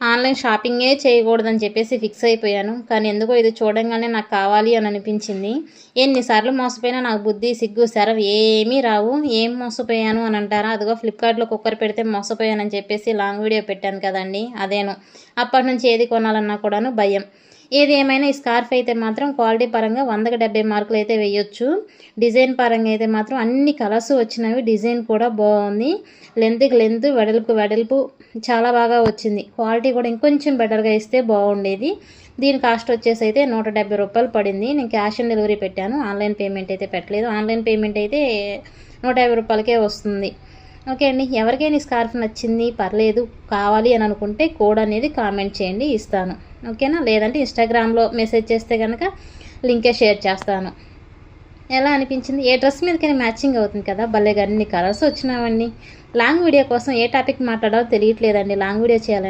Online షాపింగే చేయకూడదని చెప్పేసి fix అయిపోయాను. కానీ ఎందుకో ఇది చూడంగానే నాకు కావాలి అని అనిపించింది. ఎన్నిసార్లు మోసపోయినా నాకు బుద్ధి సిగ్గు శరం ఏమీ రావు. ఏం మోసపోయాను అని అంటారా? అదిగో ఫ్లిప్కార్ట్లో కుక్కర్ పెడితే మోసపోయానని చెప్పేసి లాంగ్ వీడియో పెట్టాను కదండి. అదేను. అప్పటి నుంచి ఏది కొనాలన్నా కూడాను భయం. ఏది ఏమైనా ఈ స్కార్ఫ్ అయితే మాత్రం క్వాలిటీ పరంగా వందకి డెబ్బై మార్కులు అయితే వేయొచ్చు. డిజైన్ పరంగా అయితే మాత్రం అన్ని కలర్స్ వచ్చినవి డిజైన్ కూడా బాగుంది. లెంత్కి లెంత్ వెడల్పు వెడల్పు చాలా బాగా వచ్చింది. క్వాలిటీ కూడా ఇంకొంచెం బెటర్గా ఇస్తే బాగుండేది. దీని కాస్ట్ వచ్చేసి అయితే నూట డెబ్బై రూపాయలు పడింది. నేను క్యాష్ ఆన్ డెలివరీ పెట్టాను. ఆన్లైన్ పేమెంట్ అయితే పెట్టలేదు. ఆన్లైన్ పేమెంట్ అయితే నూట యాభై రూపాయలకే వస్తుంది. ఓకే అండి. ఎవరికైనా ఈ స్కార్ఫ్ నచ్చింది పర్లేదు కావాలి అని అనుకుంటే కోడ్ అనేది కామెంట్ చేయండి ఇస్తాను. ఓకేనా? లేదంటే ఇన్స్టాగ్రామ్లో మెసేజ్ చేస్తే కనుక లింకే షేర్ చేస్తాను. ఎలా అనిపించింది? ఏ డ్రెస్ మీదకైనా మ్యాచింగ్ అవుతుంది కదా? భలేగా అన్ని కలర్స్ వచ్చినావండి. లాంగ్ వీడియో కోసం ఏ టాపిక్ మాట్లాడాలో తెలియట్లేదండి. లాంగ్ వీడియో చేయాలండి